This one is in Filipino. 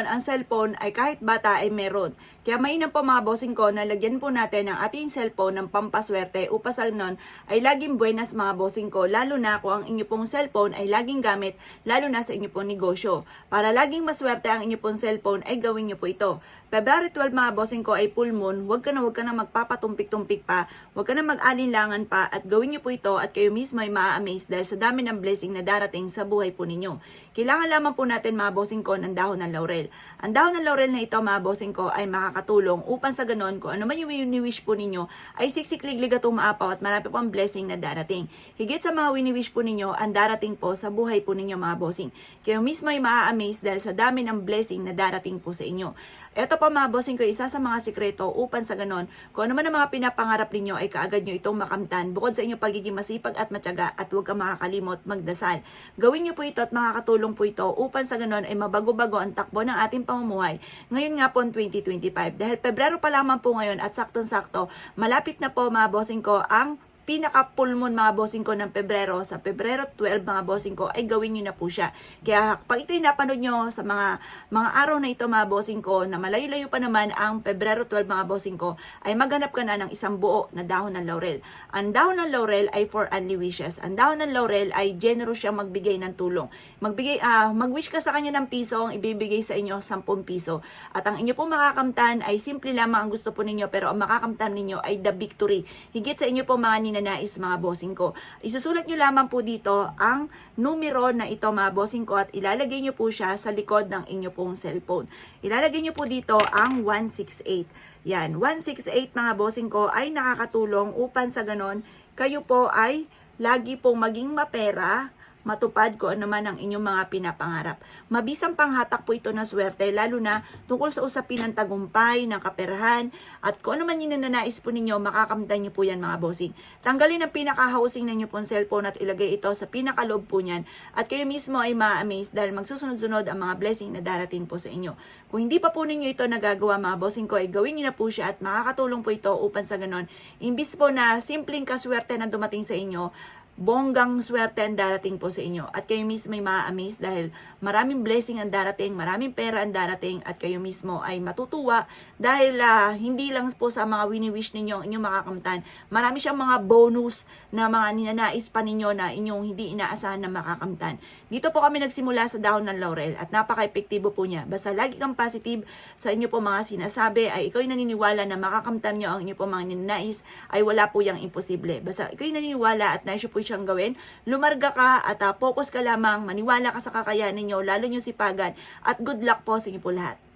ngayon, ang cellphone ay kahit bata ay meron. Kaya mainam po mga bossing ko na lagyan po natin ang ating cellphone ng pampaswerte upang sa nun ay laging buenas mga bossing ko. Lalo na kung ang inyo pong cellphone ay laging gamit, lalo na sa inyo pong negosyo. Para laging maswerte ang inyo pong cellphone ay gawin nyo po ito. February 12 mga bossing ko ay full moon, huwag ka na huwag ka na magpapatumpik-tumpik pa, huwag ka na mag-alinlangan pa at gawin nyo po ito at kayo mismo ay maa-amaze dahil sa dami ng blessing na darating sa buhay po ninyo. Kailangan lamang po natin mga bossing ko ng dahon ng laurel. Ang dahon ng laurel na ito mga bossing ko ay makakatulong upang sa ganon kung ano man yung wini-wish po ninyo ay siksikliglig at umaapaw at marami po ang blessing na darating. Higit sa mga wini-wish po ninyo, ang darating po sa buhay po ninyo mga bossing. Kayo mismo ay maa-amaze dahil sa dami ng blessing na darating po sa inyo. Ito pa mga bossing ko, isa sa mga sikreto upang sa ganon, kung ano man ang mga pinapangarap ninyo ay kaagad nyo itong makamtan bukod sa inyong pagiging masipag at matyaga at huwag kang makakalimot magdasal. Gawin nyo po ito at makakatulong po ito upang sa ganon ay mabago-bago ang takbo ng ating pamumuhay. Ngayon nga po 2025 dahil Pebrero pa lamang po ngayon at saktong-sakto, malapit na po mga bossing ko ang pinaka-pulmon mga bossing ko ng Pebrero, sa Pebrero 12 mga bossing ko, ay gawin nyo na po siya. Kaya pag ito'y napanood nyo sa mga mga araw na ito mga bossing ko, na malayo-layo pa naman ang Pebrero 12 mga bossing ko, ay maghanap ka na ng isang buo na dahon ng laurel. Ang dahon ng laurel ay for only wishes. Ang dahon ng laurel ay generous siyang magbigay ng tulong. Magbigay, ah mag-wish ka sa kanya ng piso, ang ibibigay sa inyo 10 piso. At ang inyo pong makakamtan ay simple lamang ang gusto po ninyo, pero ang makakamtan ninyo ay the victory. Higit sa inyo po mga ninanais mga bossing ko. Isusulat nyo lamang po dito ang numero na ito mga bossing ko at ilalagay nyo po siya sa likod ng inyo pong cellphone. Ilalagay nyo po dito ang 168. Yan, 168 mga bossing ko ay nakakatulong upang sa ganon kayo po ay lagi pong maging mapera, matupad ko ano ang inyong mga pinapangarap. Mabisang panghatak po ito ng swerte, lalo na tungkol sa usapin ng tagumpay, ng kaperahan, at kung ano man yung nananais po ninyo, makakamtan nyo po yan mga bossing. Tanggalin ang pinaka-housing ninyo pong cellphone at ilagay ito sa pinakalob po niyan, at kayo mismo ay ma-amaze dahil magsusunod-sunod ang mga blessing na darating po sa inyo. Kung hindi pa po ninyo ito nagagawa mga bossing ko, ay gawin nyo na po siya at makakatulong po ito upang sa ganon. Imbis po na simpleng kaswerte na dumating sa inyo, bonggang swerte ang darating po sa inyo. At kayo mismo ay ma-amaze dahil maraming blessing ang darating, maraming pera ang darating at kayo mismo ay matutuwa dahil ah, hindi lang po sa mga wini-wish ninyo ang inyong makakamtan. Marami siyang mga bonus na mga ninanais pa ninyo na inyong hindi inaasahan na makakamtan. Dito po kami nagsimula sa dahon ng laurel at napaka-epektibo po niya. Basta lagi kang positive sa inyo po mga sinasabi ay ikaw naniniwala na makakamtan nyo ang inyo po mga ninanais ay wala po yung imposible. Basta ikaw naniniwala at nais po siyang gawin, lumarga ka at ah, focus ka lamang, maniwala ka sa kakayanan ninyo, lalo nyo sipagan. At good luck po. Sa inyo po lahat.